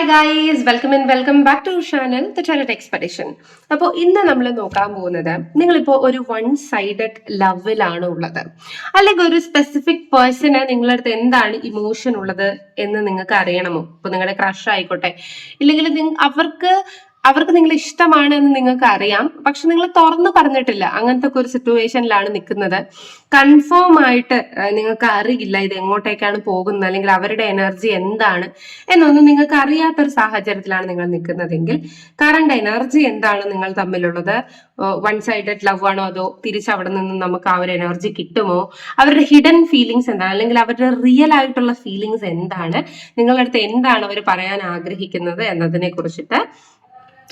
Hi guys welcome and welcome back to channel the talent expedition അപ്പോൾ ഇന്ന് നമ്മൾ നോക്കാൻ പോകുന്നത് നിങ്ങളിപ്പോൾ ഒരു വൺ സൈഡഡ് ലവിലാണ് ഉള്ളത്. അല്ലെങ്കിൽ ഒരു സ്പെസിഫിക് പേഴ്സണ് നിങ്ങളുടെ അടുത്ത് എന്താണ് ഇമോഷൻ ഉള്ളത് എന്ന് നിങ്ങൾക്ക് അറിയണമോ ഇപ്പൊ നിങ്ങളുടെ ക്രഷ് ആയിക്കോട്ടെ. ഇല്ലെങ്കിൽ അവർക്ക് അവർക്ക് നിങ്ങൾ ഇഷ്ടമാണ് എന്ന് നിങ്ങൾക്ക് അറിയാം പക്ഷെ നിങ്ങൾ തുറന്നു പറഞ്ഞിട്ടില്ല. അങ്ങനത്തെ ഒക്കെ ഒരു സിറ്റുവേഷനിലാണ് നിൽക്കുന്നത്. കൺഫേം ആയിട്ട് നിങ്ങൾക്ക് അറിയില്ല ഇത് എങ്ങോട്ടേക്കാണ് പോകുന്നത് അല്ലെങ്കിൽ അവരുടെ എനർജി എന്താണ് എന്നൊന്നും നിങ്ങൾക്ക് അറിയാത്തൊരു സാഹചര്യത്തിലാണ് നിങ്ങൾ നിൽക്കുന്നതെങ്കിൽ കറണ്ട് എനർജി എന്താണ് നിങ്ങൾ തമ്മിലുള്ളത്? വൺ സൈഡഡ് ലവ് ആണോ അതോ തിരിച്ച് അവിടെ നിന്ന് നമുക്ക് ആ ഒരു എനർജി കിട്ടുമോ? അവരുടെ ഹിഡൻ ഫീലിങ്സ് എന്താണ്? അല്ലെങ്കിൽ അവരുടെ റിയൽ ആയിട്ടുള്ള ഫീലിങ്സ് എന്താണ്? നിങ്ങളുടെ അടുത്ത് എന്താണ് അവർ പറയാൻ ആഗ്രഹിക്കുന്നത് എന്നതിനെ കുറിച്ചിട്ട്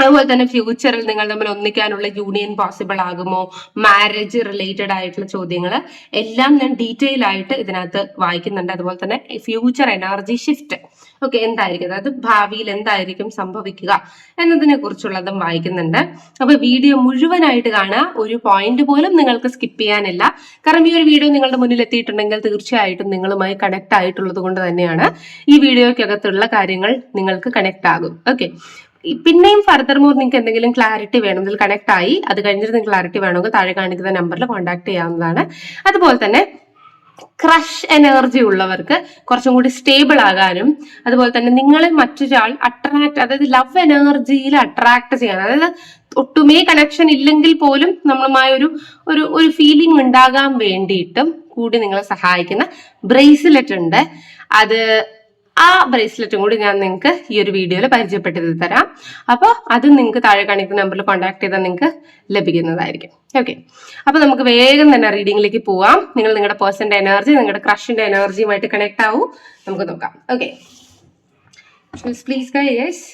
അതുപോലെ തന്നെ ഫ്യൂച്ചറിൽ നിങ്ങൾ തമ്മിൽ ഒന്നിക്കാനുള്ള യൂണിയൻ പോസിബിൾ ആകുമോ? മാരേജ് റിലേറ്റഡ് ആയിട്ടുള്ള ചോദ്യങ്ങൾ എല്ലാം ഞാൻ ഡീറ്റെയിൽ ആയിട്ട് ഇതിനകത്ത് വായിക്കുന്നുണ്ട്. അതുപോലെ തന്നെ ഫ്യൂച്ചർ എനർജി ഷിഫ്റ്റ് ഓക്കെ എന്തായിരിക്കും? അതായത് ഭാവിയിൽ എന്തായിരിക്കും സംഭവിക്കുക എന്നതിനെ കുറിച്ചുള്ളതും വായിക്കുന്നുണ്ട്. അപ്പൊ വീഡിയോ മുഴുവനായിട്ട് കാണുക. ഒരു പോയിന്റ് പോലും നിങ്ങൾക്ക് സ്കിപ്പ് ചെയ്യാനില്ല. കാരണം ഈ ഒരു വീഡിയോ നിങ്ങളുടെ മുന്നിൽ എത്തിയിട്ടുണ്ടെങ്കിൽ തീർച്ചയായിട്ടും നിങ്ങളുമായി കണക്ട് ആയിട്ടുള്ളത് കൊണ്ട് തന്നെയാണ് ഈ വീഡിയോയ്ക്കകത്തുള്ള കാര്യങ്ങൾ നിങ്ങൾക്ക് കണക്ട് ആകും. ഓക്കെ പിന്നെയും ഫർദർ മോർ നിങ്ങൾക്ക് എന്തെങ്കിലും ക്ലാരിറ്റി വേണം ഇതിൽ കണക്ട് ആയി അത് കഴിഞ്ഞിട്ട് നിങ്ങൾക്ക് ക്ലാരിറ്റി വേണമെങ്കിൽ താഴെ കാണിക്കുന്ന നമ്പറിൽ കോൺടാക്ട് ചെയ്യാവുന്നതാണ്. അതുപോലെ തന്നെ ക്രഷ് എനർജി ഉള്ളവർക്ക് കുറച്ചും കൂടി സ്റ്റേബിൾ ആകാനും അതുപോലെ തന്നെ നിങ്ങളെ മറ്റൊരാൾ അട്രാക്ട് അതായത് ലവ് എനർജിയിൽ അട്രാക്ട് ചെയ്യാൻ അതായത് ഒട്ടുമേ കണക്ഷൻ ഇല്ലെങ്കിൽ പോലും നമ്മളുമായ ഒരു ഒരു ഒരു ഫീലിംഗ് ഉണ്ടാകാൻ വേണ്ടിയിട്ടും കൂടി നിങ്ങളെ സഹായിക്കുന്ന ബ്രേസ്ലെറ്റ് ഉണ്ട്. അത് ആ ബ്രേസ്ലെറ്റും കൂടി ഞാൻ നിങ്ങൾക്ക് ഈ ഒരു വീഡിയോയിൽ പരിചയപ്പെട്ടത് തരാം. അപ്പോൾ അത് നിങ്ങൾക്ക് താഴെ കാണിക്കുന്ന നമ്പറിൽ കോൺടാക്ട് ചെയ്താൽ നിങ്ങൾക്ക് ലഭിക്കുന്നതായിരിക്കും. ഓക്കെ അപ്പോൾ നമുക്ക് വേഗം തന്നെ റീഡിങ്ങിലേക്ക് പോവാം. നിങ്ങൾ നിങ്ങളുടെ പേഴ്സന്റെ എനർജി നിങ്ങളുടെ ക്രഷിന്റെ എനർജിയുമായിട്ട് കണക്ട് ആവും. നമുക്ക് നോക്കാം. Okay please guys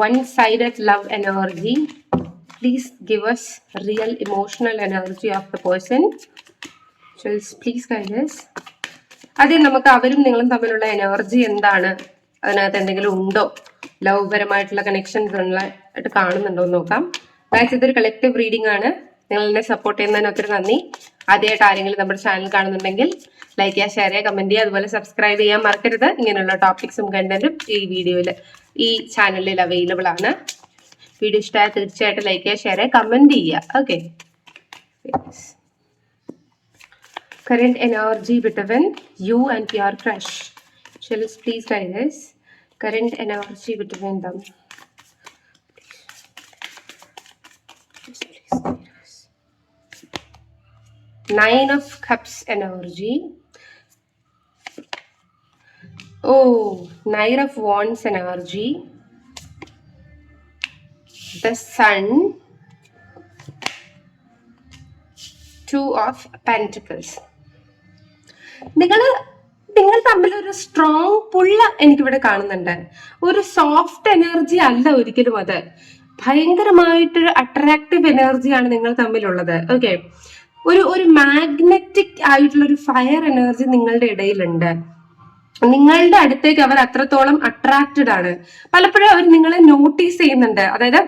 one sided love energy please give us real emotional energy of the person please guys ആദ്യം നമുക്ക് അവരും നിങ്ങളും തമ്മിലുള്ള എനർജി എന്താണ്? അതിനകത്ത് എന്തെങ്കിലും ഉണ്ടോ? ലവ് പരമായിട്ടുള്ള കണക്ഷൻസ് ആയിട്ട് കാണുന്നുണ്ടോ എന്ന് നോക്കാം. ബാച്ച് ഇതൊരു കളക്റ്റീവ് റീഡിംഗ് ആണ്. നിങ്ങൾ എന്നെ സപ്പോർട്ട് ചെയ്യുന്നതിന് ഒത്തിരി നന്ദി. ആദ്യമായിട്ട് ആരെങ്കിലും നമ്മുടെ ചാനൽ കാണുന്നുണ്ടെങ്കിൽ ലൈക്ക് ചെയ്യുക ഷെയർ ചെയ്യുക കമന്റ് ചെയ്യുക അതുപോലെ സബ്സ്ക്രൈബ് ചെയ്യാൻ മറക്കരുത്. ഇങ്ങനെയുള്ള ടോപ്പിക്സും കണ്ടന്റും ഈ വീഡിയോയിൽ ഈ ചാനലിൽ അവൈലബിൾ ആണ്. വീഡിയോ ഇഷ്ടമായ തീർച്ചയായിട്ടും ലൈക്ക് ചെയ്യുക ഷെയർ ചെയ്യുക കമന്റ് ചെയ്യുക. Okay current energy between you and your crush. Shall please try this? Current energy between them. Nine of Cups energy. Oh, Nine of Wands energy. The Sun. Two of Pentacles. നിങ്ങൾ നിങ്ങൾ തമ്മിൽ ഒരു strong പുള്ള എനിക്കിവിടെ കാണുന്നുണ്ട്. ഒരു soft energy അല്ല ഒരിക്കലും അത്. ഭയങ്കരമായിട്ടൊരു അട്രാക്റ്റീവ് എനർജിയാണ് നിങ്ങൾ തമ്മിലുള്ളത്. ഓക്കെ ഒരു ഒരു മാഗ്നറ്റിക് ആയിട്ടുള്ള ഒരു ഫയർ എനർജി നിങ്ങളുടെ ഇടയിലുണ്ട്. നിങ്ങളുടെ അടുത്തേക്ക് അവർ അത്രത്തോളം അട്രാക്റ്റഡ് ആണ്. പലപ്പോഴും അവർ നിങ്ങളെ നോട്ടീസ് ചെയ്യുന്നുണ്ട്. അതായത്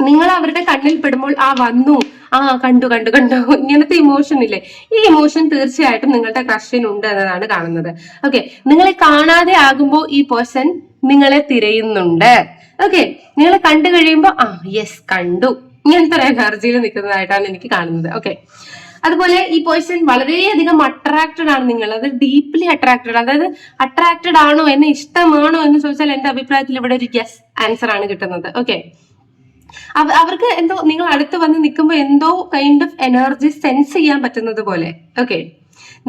നിങ്ങൾ അവരുടെ കണ്ണിൽ പെടുമ്പോൾ ആ വന്നു. ആ കണ്ടു കണ്ടു കണ്ടു. ഇങ്ങനത്തെ ഇമോഷൻ ഇല്ലേ? ഈ ഇമോഷൻ തീർച്ചയായിട്ടും നിങ്ങളുടെ ക്രഷിനുണ്ട് എന്നതാണ് കാണുന്നത്. ഓക്കെ നിങ്ങളെ കാണാതെ ആകുമ്പോൾ ഈ പേഴ്സൺ നിങ്ങളെ തിരയുന്നുണ്ട്. ഓക്കെ നിങ്ങളെ കണ്ടു കഴിയുമ്പോൾ ആ യെസ് കണ്ടു. ഇങ്ങനത്തെ ഒരു എനർജിയിൽ നിൽക്കുന്നതായിട്ടാണ് എനിക്ക് കാണുന്നത്. ഓക്കെ അതുപോലെ ഈ പേഴ്സൺ വളരെയധികം അട്രാക്റ്റഡ് ആണ് നിങ്ങൾ. അത് ഡീപ്ലി അട്രാക്റ്റഡ് അതായത് അട്രാക്റ്റഡ് ആണോ എന്നെ ഇഷ്ടമാണോ എന്ന് ചോദിച്ചാൽ എന്റെ അഭിപ്രായത്തിൽ ഇവിടെ ഒരു യെസ് ആൻസർ ആണ് കിട്ടുന്നത്. ഓക്കെ അവർക്ക് എന്തോ നിങ്ങൾ അടുത്ത് വന്ന് നിൽക്കുമ്പോൾ എന്തോ കൈൻഡ് ഓഫ് എനർജി സെൻസ് ചെയ്യാൻ പറ്റുന്നത് പോലെ. ഓക്കെ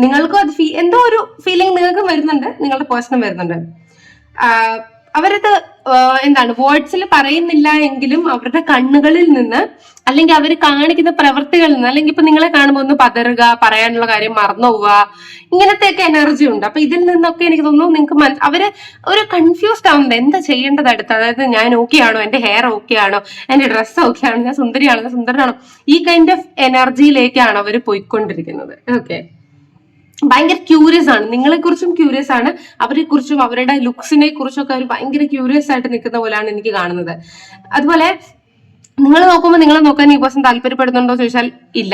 നിങ്ങൾക്കും അത് ഫീ എന്തോ ഒരു ഫീലിംഗ് നിങ്ങൾക്കും വരുന്നുണ്ട് നിങ്ങളുടെ പേഴ്സണും വരുന്നുണ്ട്. അവരത് എന്താണ് വേർഡ്സിൽ പറയുന്നില്ല എങ്കിലും അവരുടെ കണ്ണുകളിൽ നിന്ന് അല്ലെങ്കിൽ അവർ കാണിക്കുന്ന പ്രവൃത്തികളിൽ നിന്ന് അല്ലെങ്കിൽ ഇപ്പൊ നിങ്ങളെ കാണുമ്പോൾ ഒന്ന് പതറുക പറയാനുള്ള കാര്യം മറന്നു പോവുക ഇങ്ങനത്തെയൊക്കെ എനർജി ഉണ്ട്. അപ്പൊ ഇതിൽ നിന്നൊക്കെ എനിക്ക് തോന്നുന്നു നിങ്ങൾക്ക് അവർ ഒരു കൺഫ്യൂസ്ഡ് ആവുന്നത് എന്താ ചെയ്യേണ്ടത് അടുത്ത്? അതായത് ഞാൻ ഓക്കെ ആണോ? എന്റെ ഹെയർ ഓക്കെ ആണോ? എന്റെ ഡ്രസ്സ് ഓക്കെ ആണോ? ഞാൻ സുന്ദരിയാണോ? സുന്ദരനാണോ? ഈ കൈൻഡ് ഓഫ് എനർജിയിലേക്കാണ് അവർ പോയിക്കൊണ്ടിരിക്കുന്നത്. ഓക്കെ ഭയങ്കര ക്യൂരിയസ് ആണ്. നിങ്ങളെ കുറിച്ചും ക്യൂരിയസ് ആണ്. അവരെ കുറിച്ചും അവരുടെ ലുക്സിനെ കുറിച്ചും ഒക്കെ അവർ ഭയങ്കര ക്യൂരിയസ് ആയിട്ട് നിൽക്കുന്ന പോലെയാണ് എനിക്ക് കാണുന്നത്. അതുപോലെ നിങ്ങൾ നോക്കുമ്പോൾ നിങ്ങളെ നോക്കാൻ ഈ പേഴ്സൺ താല്പര്യപ്പെടുന്നുണ്ടോ ചോദിച്ചാൽ ഇല്ല.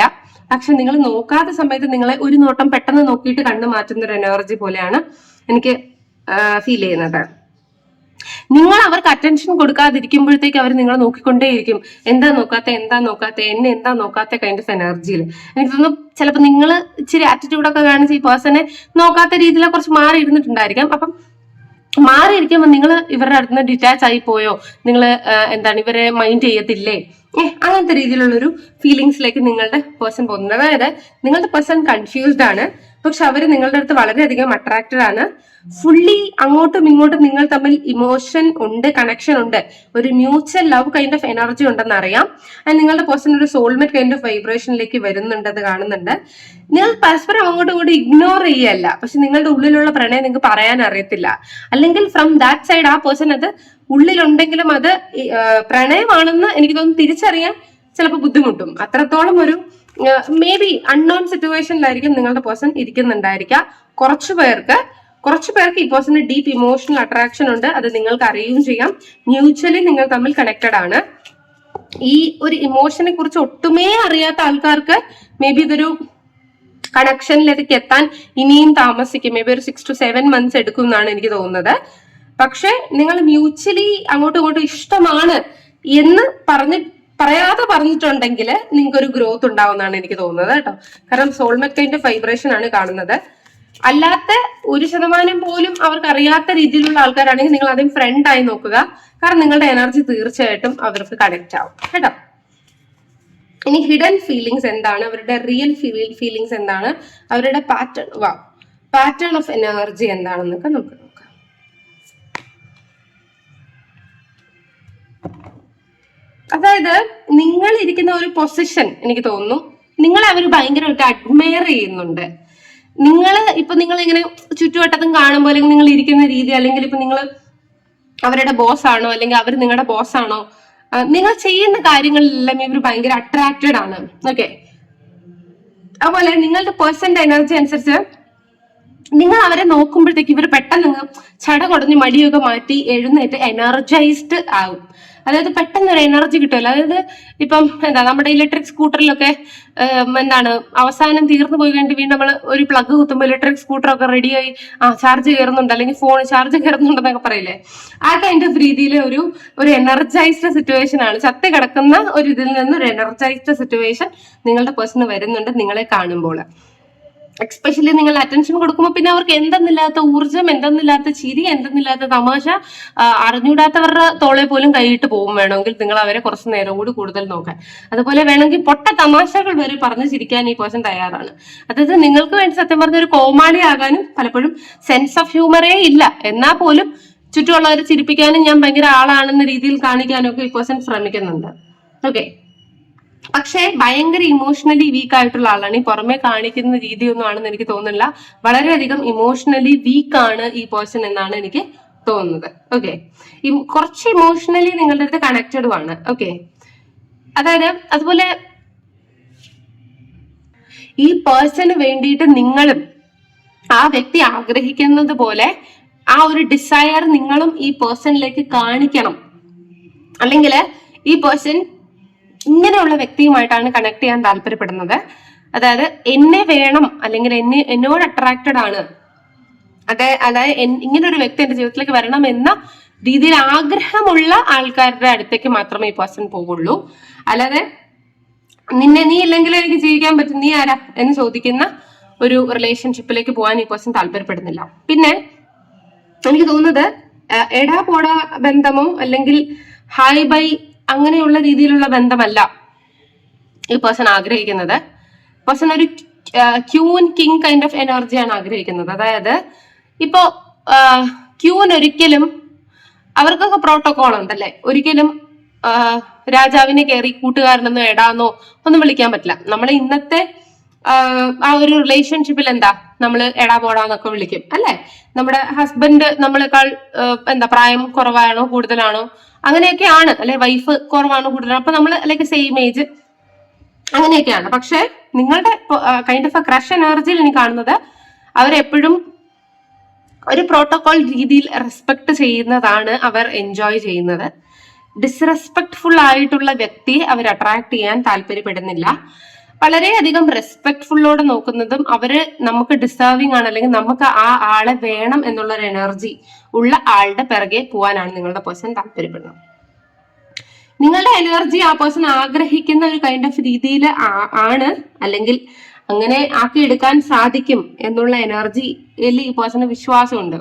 പക്ഷെ നിങ്ങൾ നോക്കാത്ത സമയത്ത് നിങ്ങളെ ഒരു നോട്ടം പെട്ടെന്ന് നോക്കിയിട്ട് കണ്ണു മാറ്റുന്ന ഒരു എനർജി പോലെയാണ് എനിക്ക് ഫീൽ ചെയ്യുന്നത്. നിങ്ങൾ അവർക്ക് അറ്റൻഷൻ കൊടുക്കാതിരിക്കുമ്പോഴത്തേക്ക് അവർ നിങ്ങളെ നോക്കിക്കൊണ്ടേയിരിക്കും. എന്താ നോക്കാത്ത എന്താ നോക്കാത്ത എന്നെ എന്താ നോക്കാത്ത കൈൻഡ് ഓഫ് എനർജിയിൽ എനിക്ക് തോന്നുന്നു ചിലപ്പോൾ നിങ്ങൾ ഇച്ചിരി ആറ്റിറ്റ്യൂഡൊക്കെ കാണിച്ച് ഈ പേഴ്സണെ നോക്കാത്ത രീതിയിൽ കുറച്ച് മാറി ഇരുന്നിട്ടുണ്ടായിരിക്കാം അപ്പം മാറിയിരിക്കുമ്പോൾ നിങ്ങൾ ഇവരുടെ അടുത്ത് നിന്ന് ഡിറ്റാച്ച് ആയി പോയോ? നിങ്ങൾ എന്താണ് ഇവരെ മൈൻഡ് ചെയ്യത്തില്ലേ? ഏഹ് അങ്ങനത്തെ രീതിയിലുള്ളൊരു ഫീലിങ്സിലേക്ക് നിങ്ങളുടെ പേഴ്സൺ പോകുന്നത് അതായത് നിങ്ങളുടെ പേഴ്സൺ കൺഫ്യൂസ്ഡ് ആണ്. പക്ഷെ അവർ നിങ്ങളുടെ അടുത്ത് വളരെയധികം അട്രാക്റ്റഡ് ആണ്. ഫുള്ളി അങ്ങോട്ടും ഇങ്ങോട്ടും നിങ്ങൾ തമ്മിൽ ഇമോഷൻ ഉണ്ട് കണക്ഷൻ ഉണ്ട്. ഒരു mutual love kind of energy ഉണ്ടെന്ന് അറിയാം. ആൻഡ് നിങ്ങളുടെ പേഴ്സൺ ഒരു സോൾമേറ്റ് കൈൻഡ് ഓഫ് വൈബ്രേഷനിലേക്ക് വരുന്നുണ്ടെന്ന് കാണുന്നുണ്ട്. നിങ്ങൾ പരസ്പരം അങ്ങോട്ടും ഇങ്ങോട്ടും ഇഗ്നോർ ചെയ്യല്ല. പക്ഷെ നിങ്ങളുടെ ഉള്ളിലുള്ള പ്രണയം നിങ്ങൾക്ക് പറയാൻ അറിയത്തില്ല. അല്ലെങ്കിൽ ഫ്രം ദാറ്റ് സൈഡ് ആ പേഴ്സൺ അത് ഉള്ളിലുണ്ടെങ്കിലും അത് പ്രണയമാണെന്ന് എനിക്ക് തോന്നുന്നു തിരിച്ചറിയാൻ ചിലപ്പോൾ ബുദ്ധിമുട്ടും. അത്രത്തോളം ഒരു മേ ബി അൺനോൺ സിറ്റുവേഷനിലായിരിക്കും നിങ്ങളുടെ പേഴ്സൺ ഇരിക്കുന്നുണ്ടായിരിക്കാം കുറച്ചു പേർക്ക് കുറച്ചു പേർക്ക് ഈ പേഴ്സൺ ഡീപ്പ് ഇമോഷണൽ അട്രാക്ഷൻ ഉണ്ട്. അത് നിങ്ങൾക്ക് അറിയുകയും ചെയ്യാം. മ്യൂച്വലി നിങ്ങൾ തമ്മിൽ കണക്റ്റഡ് ആണ്. ഈ ഒരു ഇമോഷനെ കുറിച്ച് ഒട്ടുമേ അറിയാത്ത ആൾക്കാർക്ക് മേ ബി ഇതൊരു കണക്ഷനിലേക്ക് എത്താൻ ഇനിയും താമസിക്കും. മേ ബി ഒരു സിക്സ് ടു സെവൻ മന്ത്സ് എടുക്കും എന്നാണ് എനിക്ക് തോന്നുന്നത്. പക്ഷെ നിങ്ങൾ മ്യൂച്വലി അങ്ങോട്ടും ഇങ്ങോട്ടും ഇഷ്ടമാണ് എന്ന് പറഞ്ഞ് പറയാതെ പറഞ്ഞിട്ടുണ്ടെങ്കിൽ നിങ്ങൾക്ക് ഒരു ഗ്രോത്ത് ഉണ്ടാവുമെന്നാണ് എനിക്ക് തോന്നുന്നത് കേട്ടോ. കാരണം സോൾമെറ്റ് കൈൻഡ് വൈബ്രേഷൻ ആണ് കാണുന്നത്. അല്ലാത്ത ഒരു ശതമാനം പോലും അവർക്ക് അറിയാത്ത രീതിയിലുള്ള ആൾക്കാരാണെങ്കിൽ നിങ്ങൾ ആദ്യം ഫ്രണ്ട് ആയി നോക്കുക. കാരണം നിങ്ങളുടെ എനർജി തീർച്ചയായിട്ടും അവർക്ക് കണക്ട് ആവും. കേട്ടോ? ഇനി ഹിഡൻ ഫീലിങ്സ് എന്താണ്? അവരുടെ റിയൽ ഫീലിങ്സ് എന്താണ്? അവരുടെ പാറ്റേൺ വാ പാറ്റേൺ ഓഫ് എനർജി എന്താണെന്നൊക്കെ നമുക്ക് അതായത് നിങ്ങൾ ഇരിക്കുന്ന ഒരു പൊസിഷൻ എനിക്ക് തോന്നുന്നു. നിങ്ങൾ അവർ ഭയങ്കരമായിട്ട് അഡ്മയർ ചെയ്യുന്നുണ്ട്. നിങ്ങൾ ഇപ്പൊ നിങ്ങൾ ഇങ്ങനെ ചുറ്റുവട്ടത്തും കാണുമ്പോൾ അല്ലെങ്കിൽ നിങ്ങൾ ഇരിക്കുന്ന രീതി അല്ലെങ്കിൽ ഇപ്പൊ നിങ്ങൾ അവരുടെ ബോസ് ആണോ അല്ലെങ്കിൽ അവർ നിങ്ങളുടെ ബോസ് ആണോ നിങ്ങൾ ചെയ്യുന്ന കാര്യങ്ങളിലെല്ലാം ഇവർ ഭയങ്കര അട്രാക്റ്റഡ് ആണ്. ഓക്കെ അതുപോലെ നിങ്ങളുടെ പേഴ്സന്റെ എനർജി അനുസരിച്ച് നിങ്ങൾ അവരെ നോക്കുമ്പോഴത്തേക്ക് ഇവർ പെട്ടെന്ന് ചട കുടഞ്ഞ് മടിയൊക്കെ മാറ്റി എഴുന്നേറ്റ് എനർജൈസ്ഡ് ആവും. അതായത് പെട്ടെന്ന് ഒരു എനർജി കിട്ടുമല്ലോ അതായത് ഇപ്പം എന്താ നമ്മുടെ ഇലക്ട്രിക് സ്കൂട്ടറിലൊക്കെ എന്താണ് അവസാനം തീർന്നു പോയി കഴിഞ്ഞിട്ട് വീണ്ടും നമ്മൾ ഒരു പ്ലഗ് കുത്തുമ്പോൾ ഇലക്ട്രിക് സ്കൂട്ടറൊക്കെ റെഡിയായി ആ ചാർജ് കയറുന്നുണ്ട്. അല്ലെങ്കിൽ ഫോൺ ചാർജ് കയറുന്നുണ്ടെന്നൊക്കെ പറയില്ലേ? ആ കൈൻഡ് ഓഫ് രീതിയിൽ ഒരു ഒരു എനർജൈസ്ഡ് സിറ്റുവേഷൻ ആണ്. ചത്ത് കിടക്കുന്ന ഒരു ഇതിൽ നിന്ന് ഒരു എനർജൈസ്ഡ് സിറ്റുവേഷൻ നിങ്ങളുടെ പേഴ്സണ് വരുന്നുണ്ട് നിങ്ങളെ കാണുമ്പോൾ. എക്സ്പെഷ്യലി നിങ്ങൾ അറ്റൻഷൻ കൊടുക്കുമ്പോൾ പിന്നെ അവർക്ക് എന്തെന്നില്ലാത്ത ഊർജം എന്തെന്നില്ലാത്ത ചിരി എന്തെന്നില്ലാത്ത തമാശ അറിഞ്ഞൂടാത്തവരുടെ തോളെ പോലും കൈയിട്ട് പോകും വേണമെങ്കിൽ നിങ്ങൾ അവരെ കുറച്ച് നേരം കൂടി കൂടുതൽ നോക്കാൻ. അതുപോലെ വേണമെങ്കിൽ പൊട്ട തമാശകൾ വരെ പറഞ്ഞു ചിരിക്കാൻ ഈ പേഴ്സൺ തയ്യാറാണ്. അതായത് നിങ്ങൾക്ക് വേണ്ടി സത്യം പറഞ്ഞ ഒരു കോമാളി ആകാനും പലപ്പോഴും സെൻസ് ഓഫ് ഹ്യൂമറേ ഇല്ല. എന്നാൽ പോലും ചുറ്റുമുള്ളവരെ ചിരിപ്പിക്കാനും ഞാൻ ഭയങ്കര ആളാണെന്ന രീതിയിൽ കാണിക്കാനും ഒക്കെ ഈ പേഴ്സൺ ശ്രമിക്കുന്നുണ്ട്. ഓക്കെ പക്ഷേ ഭയങ്കര ഇമോഷണലി വീക്ക് ആയിട്ടുള്ള ആളാണ്. ഈ പുറമെ കാണിക്കുന്ന രീതിയൊന്നും ആണെന്ന് എനിക്ക് തോന്നുന്നില്ല. വളരെയധികം ഇമോഷണലി വീക്ക് ആണ് ഈ പേഴ്സൺ എന്നാണ് എനിക്ക് തോന്നുന്നത്. ഓക്കെ കുറച്ച് ഇമോഷണലി നിങ്ങളുടെ അടുത്ത് കണക്റ്റഡും ആണ്. ഓക്കെ അതായത് അതുപോലെ ഈ പേഴ്സണ് വേണ്ടിയിട്ട് നിങ്ങളും ആ വ്യക്തി ആഗ്രഹിക്കുന്നത് പോലെ ആ ഒരു ഡിസയർ നിങ്ങളും ഈ പേഴ്സണിലേക്ക് കാണിക്കണം. അല്ലെങ്കിൽ ഈ പേഴ്സൺ ഇങ്ങനെയുള്ള വ്യക്തിയുമായിട്ടാണ് കണക്ട് ചെയ്യാൻ താല്പര്യപ്പെടുന്നത്. അതായത് എന്നെ വേണം അല്ലെങ്കിൽ എന്നെ എന്നോട് അട്രാക്റ്റഡ് ആണ്. അതെ അതായത് ഇങ്ങനെ ഒരു വ്യക്തി എന്റെ ജീവിതത്തിലേക്ക് വരണം എന്ന രീതിയിൽ ആഗ്രഹമുള്ള ആൾക്കാരുടെ അടുത്തേക്ക് മാത്രമേ ഈ പേഴ്സൺ പോവുള്ളൂ. അല്ലാതെ നിന്നെ നീ ഇല്ലെങ്കിൽ എനിക്ക് ജീവിക്കാൻ പറ്റും നീ ആരാ എന്ന് ചോദിക്കുന്ന ഒരു റിലേഷൻഷിപ്പിലേക്ക് പോകാൻ ഈ പേഴ്സൺ താല്പര്യപ്പെടുന്നില്ല. പിന്നെ എനിക്ക് തോന്നുന്നത് എടാ പോടാ ബന്ധമോ അല്ലെങ്കിൽ ഹായ് ബൈ അങ്ങനെയുള്ള രീതിയിലുള്ള ബന്ധമല്ല ഈ പേഴ്സൺ ആഗ്രഹിക്കുന്നത്. പേഴ്സൺ ഒരു ക്യൂൻ കിങ് കൈൻഡ് ഓഫ് എനർജിയാണ് ആഗ്രഹിക്കുന്നത്. അതായത് ഇപ്പോ ക്യൂൻ ഒരിക്കലും അവർക്കൊക്കെ പ്രോട്ടോകോൾ ഉണ്ടല്ലേ? ഒരിക്കലും രാജാവിനെ കയറി കൂട്ടുകാരനെന്നോ എടാന്നോ ഒന്നും വിളിക്കാൻ പറ്റില്ല. നമ്മളെ ഇന്നത്തെ ആ, ഒരു റിലേഷൻഷിപ്പിൽ എന്താ? നമ്മൾ എടാ പോടാന്നൊക്കെ വിളിക്കും അല്ലെ? നമ്മുടെ ഹസ്ബൻഡ് നമ്മളെക്കാൾ എന്താ പ്രായം കുറവാണോ കൂടുതലാണോ? അങ്ങനെയൊക്കെ ആണ് അല്ലെ? വൈഫ് കുറവാണോ കൂടുതലാണോ? അപ്പൊ നമ്മൾ ലൈക്ക് സെയിം ഏജ് അങ്ങനെയൊക്കെയാണ്. പക്ഷെ നിങ്ങളുടെ കൈൻഡ് ഓഫ് എ ക്രഷ് എനർജിയിൽ എനിക്ക് കാണുന്നത് അവരെപ്പോഴും ഒരു പ്രോട്ടോകോൾ രീതിയിൽ റെസ്പെക്ട് ചെയ്യുന്നതാണ് അവർ എൻജോയ് ചെയ്യുന്നത്. ഡിസ്റെസ്പെക്ട്ഫുൾ ആയിട്ടുള്ള വ്യക്തിയെ അവർ അട്രാക്ട് ചെയ്യാൻ താല്പര്യപ്പെടുന്നില്ല. വളരെയധികം റെസ്പെക്ട്ഫുള്ളോടെ നോക്കുന്നതും അവർ നമുക്ക് ഡിസേർവിംഗ് ആണ് അല്ലെങ്കിൽ നമുക്ക് ആ ആളെ വേണം എന്നുള്ള ഒരു എനർജി ഉള്ള ആളുടെ പിറകെ പോകാനാണ് നിങ്ങളുടെ പേഴ്സൺ താല്പര്യപ്പെടുന്നത്. നിങ്ങളുടെ എനർജി ആ പേഴ്സൺ ആഗ്രഹിക്കുന്ന ഒരു കൈൻഡ് ഓഫ് രീതിയിൽ ആണ് അല്ലെങ്കിൽ അങ്ങനെ ആക്കി എടുക്കാൻ സാധിക്കും എന്നുള്ള എനർജിയിൽ ഈ പേഴ്സണ് വിശ്വാസമുണ്ട്.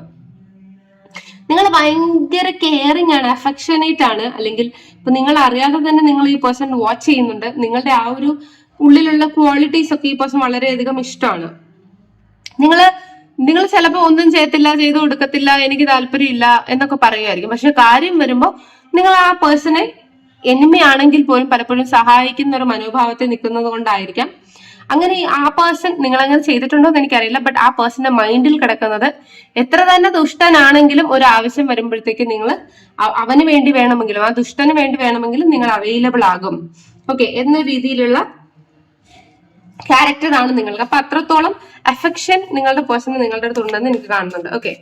നിങ്ങൾ ഭയങ്കര കെയറിങ് ആണ് അഫക്ഷനേറ്റ് ആണ് അല്ലെങ്കിൽ ഇപ്പൊ നിങ്ങൾ അറിയാതെ തന്നെ നിങ്ങൾ ഈ പേഴ്സൺ വാച്ച് ചെയ്യുന്നുണ്ട്. നിങ്ങളുടെ ആ ഒരു ഉള്ളിലുള്ള ക്വാളിറ്റീസ് ഒക്കെ ഈ പേഴ്സൺ വളരെയധികം ഇഷ്ടമാണ് നിങ്ങൾ നിങ്ങൾ ചിലപ്പോൾ ഒന്നും ചെയ്യത്തില്ല ചെയ്തു കൊടുക്കത്തില്ല എനിക്ക് താല്പര്യമില്ല എന്നൊക്കെ പറയുമായിരിക്കും പക്ഷെ കാര്യം വരുമ്പോൾ നിങ്ങൾ ആ പേഴ്സണെ എനിമി ആണെങ്കിൽ പോലും പലപ്പോഴും സഹായിക്കുന്ന ഒരു മനോഭാവത്തിൽ നിൽക്കുന്നത് കൊണ്ടായിരിക്കാം. അങ്ങനെ ആ പേഴ്സൺ നിങ്ങൾ അങ്ങനെ ചെയ്തിട്ടുണ്ടോ എന്ന് എനിക്കറിയില്ല. ബട്ട് ആ പേഴ്സന്റെ മൈൻഡിൽ കിടക്കുന്നത് എത്ര തന്നെ ദുഷ്ടനാണെങ്കിലും ഒരു ആവശ്യം വരുമ്പോഴത്തേക്ക് നിങ്ങൾ അവന് വേണ്ടി വേണമെങ്കിലും ആ ദുഷ്ടന് വേണ്ടി വേണമെങ്കിലും നിങ്ങൾ അവൈലബിൾ ആകും. ഓക്കെ എന്ന രീതിയിലുള്ള ക്യാരക്ടറാണ് നിങ്ങൾക്ക്. അപ്പൊ അത്രത്തോളം അഫെക്ഷൻ നിങ്ങളുടെ പേഴ്സൺ നിങ്ങളുടെ അടുത്ത് ഉണ്ടെന്ന് എനിക്ക് കാണുന്നുണ്ട്. ഓക്കെ